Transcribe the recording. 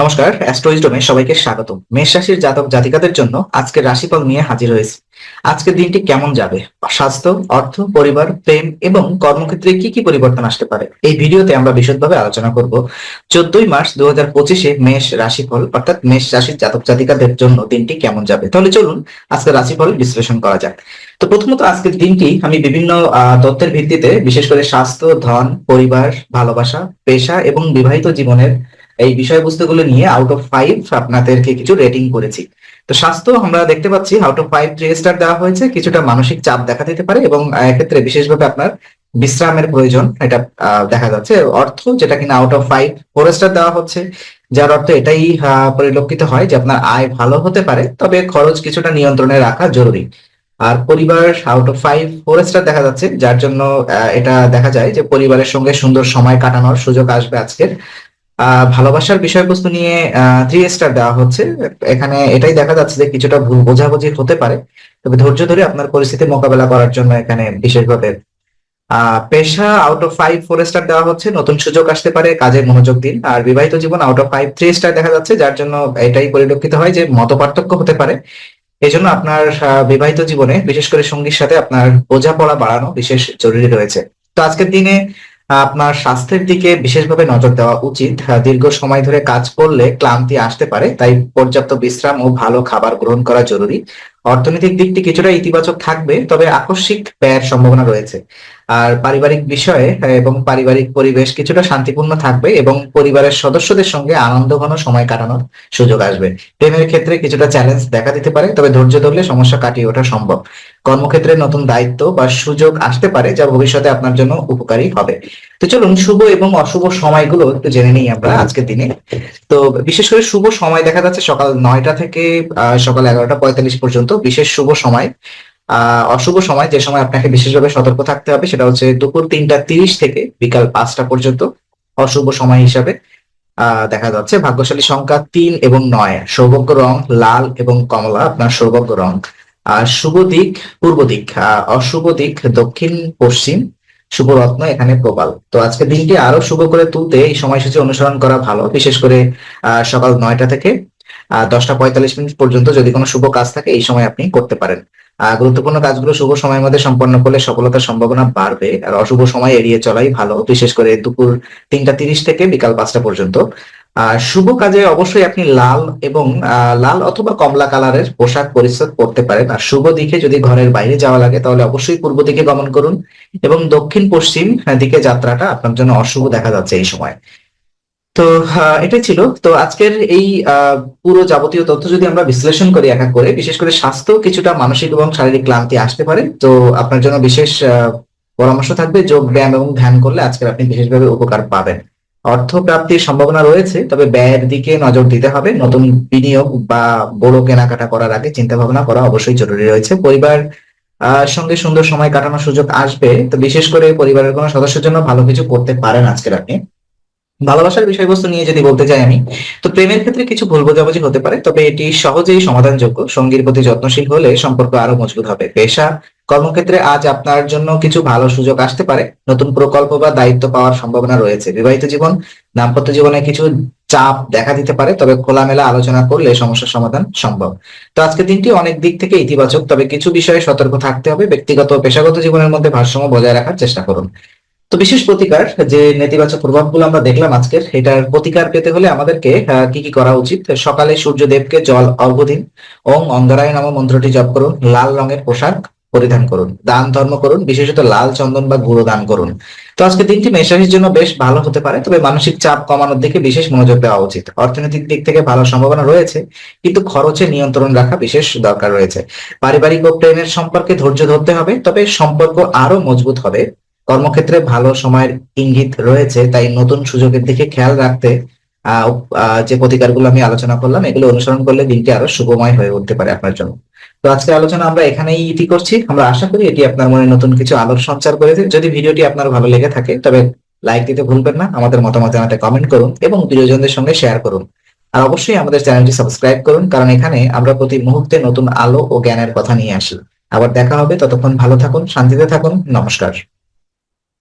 নমস্কার অ্যাস্ট্রোইজডমে সবাইকে স্বাগত মেষ রাশির জাতক জাতিকাদের জন্য আজকের রাশিফল নিয়ে হাজির হয়েছে। আজকের দিনটি কেমন যাবে? স্বাস্থ্য, অর্থ, পরিবার, প্রেম এবং কর্মক্ষেত্রে কি কি পরিবর্তন আসতে পারে? এই ভিডিওতে আমরা বিশদভাবে আলোচনা করব চোদ্দই মার্চ দু হাজার পঁচিশে মেষ রাশিফল, অর্থাৎ মেষ রাশির জাতক জাতিকাদের জন্য দিনটি কেমন যাবে? তাহলে চলুন আজকে রাশিফল বিশ্লেষণ করা যাক। তো প্রথমত আজকের দিনটি আমি বিভিন্ন তথ্যের ভিত্তিতে বিশেষ করে স্বাস্থ্য, ধন, পরিবার, ভালোবাসা, পেশা এবং বিবাহিত জীবনের এই বিষয়বস্তুগুলো নিয়ে আউট অফ ফাইভ আপনাদেরকে কিছু রেটিং করেছি। তো স্বাস্থ্য আমরা দেখতে পাচ্ছি out of five three star দেওয়া হয়েছে, কিছুটা মানসিক চাপ দেখা দিতে পারে এবং এক্ষেত্রে বিশেষভাবে আপনার বিশ্রামের প্রয়োজন, এটা দেখা যাচ্ছে। অর্থ যেটা কিনা out of five four star দেওয়া হচ্ছে, যার অর্থ এটাই পরিলক্ষিত হয় যে আপনার আয় ভালো হতে পারে, তবে খরচ কিছুটা নিয়ন্ত্রণে রাখা জরুরি। আর পরিবার out of five four star দেখা যাচ্ছে, যার জন্য এটা দেখা যায় যে পরিবারের সঙ্গে সুন্দর সময় কাটানোর সুযোগ আসবে আজকের। ভালোবাসার বিষয়বস্তু নিয়ে থ্রি স্টার দেওয়া হচ্ছে। এখানে এটাই দেখা যাচ্ছে যে কিছুটা ভুল বোঝাবুঝি হতে পারে। তবে ধৈর্য ধরে আপনার পরিস্থিতি মোকাবেলা করার জন্য এখানে বিশেষভাবে পেশা out of five four star দেওয়া হচ্ছে। নতুন সুযোগ আসতে পারে কাজে মনোযোগ দিন। আর বিবাহিত জীবন out of five three star দেখা যাচ্ছে, যার জন্য এটাই পরিলক্ষিত হয় যে মত পার্থক্য হতে পারে। এই জন্য আপনার বিবাহিত জীবনে বিশেষ করে সঙ্গীর সাথে আপনার বোঝাপড়া বাড়ানো বিশেষ জরুরি রয়েছে। তো আজকের দিনে আপনার স্বাস্থ্যের দিকে বিশেষভাবে নজর দেওয়া উচিত। আহ, দীর্ঘ সময় ধরে কাজ করলে ক্লান্তি আসতে পারে তাই পর্যাপ্ত বিশ্রাম ও ভালো খাবার গ্রহণ করা জরুরি। অর্থনৈতিক দিকটি কিছুটা ইতিবাচক থাকবে, তবে আকস্মিক ব্যয়ের সম্ভাবনা রয়েছে। আর পারিবারিক বিষয়ে এবং পারিবারিক পরিবেশ কিছুটা শান্তিপূর্ণ থাকবে এবং পরিবারের সদস্যদের সঙ্গে আনন্দ ঘন সময় কাটানোর সুযোগ আসবে। প্রেমের ক্ষেত্রে কিছুটা চ্যালেঞ্জ দেখা দিতে পারে, তবে ধৈর্য ধরলে সমস্যা কাটিয়ে ওঠা সম্ভব। কর্মক্ষেত্রে নতুন দায়িত্ব বা সুযোগ আসতে পারে, যা ভবিষ্যতে আপনার জন্য উপকারী হবে। তো চলুন শুভ এবং অশুভ সময়গুলো একটু জেনে নিই আমরা আজকের দিনে। তো বিশেষ করে শুভ সময় দেখা যাচ্ছে সকাল নয়টা থেকে সকাল এগারোটা পঁয়তাল্লিশ পর্যন্ত বিশেষ শুভ সময়। আহ অশুভ সময় যে সময় আপনাকে বিশেষভাবে সতর্ক থাকতে হবে সেটা হচ্ছে দুপুর তিনটা তিরিশ থেকে বিকাল পাঁচটা পর্যন্ত অশুভ সময় হিসাবে আহ দেখা যাচ্ছে। ভাগ্যশালী সংখ্যা তিন এবং নয়। সৌভাগ্য রং লাল এবং কমলা আপনার সৌভাগ্য রং। আর শুভ দিক পূর্ব দিক আহ, অশুভ দিক দক্ষিণ পশ্চিম শুভ রত্ন এখানে প্রবাল। তো আজকে দিনটি আরও শুভ করে তুলতে এই সময়সূচি অনুসরণ করা ভালো, বিশেষ করে সকাল নয়টা থেকে দশটা পঁয়তাল্লিশ মিনিট পর্যন্ত যদি কোনো শুভ কাজ থাকে, এই সময় আপনি করতে পারেন। গুরুত্বপূর্ণ কাজগুলো শুভ সময়ের মধ্যে সম্পন্ন করলে সফলতার সম্ভাবনা বাড়বে। আর অশুভ সময় এড়িয়ে চলাই ভালো, বিশেষ করে দুপুর তিনটা তিরিশ থেকে বিকাল পাঁচটা পর্যন্ত। শুভ কাজে অবশ্যই আপনি লাল এবং লাল অথবা কমলা কালারের পোশাক পরিচ্ছদ পরতে পারেন। আর শুভ দিকে যদি ঘরের বাইরে যাওয়া লাগে, তাহলে অবশ্যই পূর্ব দিকে গমন করুন এবং দক্ষিণ পশ্চিম দিকে যাত্রাটা আপনার জন্য অশুভ দেখা যাচ্ছে এই সময়। তো এটাই ছিল। তো আজকের এই পুরো যাবতীয় তথ্য যদি আমরা বিশ্লেষণ করি এক করে, বিশেষ করে স্বাস্থ্য, কিছুটা মানসিক এবং শারীরিক ক্লান্তি আসতে পারে। তো আপনার জন্য বিশেষ পরামর্শ থাকবে যোগ ব্যায়াম এবং ধ্যান করলে আজকের আপনি বিশেষভাবে উপকার পাবেন। অর্থ প্রাপ্তির সম্ভাবনা রয়েছে, তবে ব্যয়ের দিকে নজর দিতে হবে। নতুন বিনিয়োগ বা বড় কেনাকাটা করার আগে চিন্তা ভাবনা করা অবশ্যই জরুরি রয়েছে। পরিবার সঙ্গে সুন্দর সময় কাটানোর সুযোগ আসবে, তো বিশেষ করে পরিবারের কোনো সদস্যের জন্য ভালো কিছু করতে পারেন আজকের আপনি। ভালোবাসার বিষয়বস্তু নিয়ে যদি বলতে চাই আমি, তো প্রেমের ক্ষেত্রে কিছু ভুল বোঝাবুঝি হতে পারে, তবে এটি সহজেই সমাধানযোগ্য। সঙ্গীর প্রতি যত্নশীল হলে সম্পর্ক আরও মজবুত হবে। পেশা কর্মক্ষেত্রে আজ আপনার জন্য কিছু ভালো সুযোগ আসতে পারে। নতুন প্রকল্প বা দায়িত্ব পাওয়ার সম্ভাবনা রয়েছে। বিবাহিত জীবন, দাম্পত্য জীবনে কিছু চাপ দেখা দিতে পারে, তবে খোলামেলা আলোচনা করলে সমস্যার সমাধান সম্ভব। তো আজকের দিনটি অনেক দিক থেকে ইতিবাচক, তবে কিছু বিষয়ে সতর্ক থাকতে হবে। ব্যক্তিগত পেশাগত জীবনের মধ্যে ভারসাম্য বজায় রাখার চেষ্টা করুন। তো বিশেষ প্রতিকার, যে নেতিবাচক প্রভাবগুলো আমরা দেখলাম আজকের এটার প্রতিকার পেতে হলে আমাদেরকে কি কি করা উচিত? সকালে সূর্যদেবকে জল অর্ঘ্য দিন। ওং অন্ধরায় নাম মন্ত্রটি জপ করুন। লাল রঙের পোশাক পরিধান করুন, দান ধর্ম করুন, বিশেষত লাল চন্দন বা গুঁড়ো দান করুন। তো আজকে দিনটি মেষরাশির জন্য বেশ ভালো হতে পারে, তবে মানসিক চাপ কমানোর দিকে বিশেষ মনোযোগ দেওয়া উচিত। অর্থনৈতিক দিক থেকে ভালো সম্ভাবনা রয়েছে, কিন্তু খরচে নিয়ন্ত্রণ রাখা বিশেষ দরকার রয়েছে। পারিবারিক ও প্রেমের সম্পর্কে ধৈর্য ধরতে হবে, তবে সম্পর্ক আরও মজবুত হবে। কর্মক্ষেত্রে ভালো সময়ের ইঙ্গিত রয়েছে, তাই নতুন সুযোগের দিকে খেয়াল রাখতে যে প্রতিকারগুলো আমি আলোচনা করলাম, এগুলো অনুসরণ করলে দিনটি আরও শুভময় হয়ে উঠতে পারে আপনার জন্য। তো আজকের আলোচনা আমরা এখানেই ইতি করছি। আমরা আশা করি এটি আপনার মনে নতুন কিছু আলোর সঞ্চার করেছে যদি ভিডিওটি আপনার ভালো লেগে থাকে, তবে লাইক দিতে ভুলবেন না, আমাদের মতামত জানাতে কমেন্ট করুন এবং প্রিয়জনদের সঙ্গে শেয়ার করুন। আর অবশ্যই আমাদের চ্যানেলটি সাবস্ক্রাইব করুন, কারণ এখানে আমরা প্রতি মুহূর্তে নতুন আলো ও জ্ঞানের কথা নিয়ে আসি। আবার দেখা হবে, ততক্ষণ ভালো থাকুন, শান্তিতে থাকুন, নমস্কার।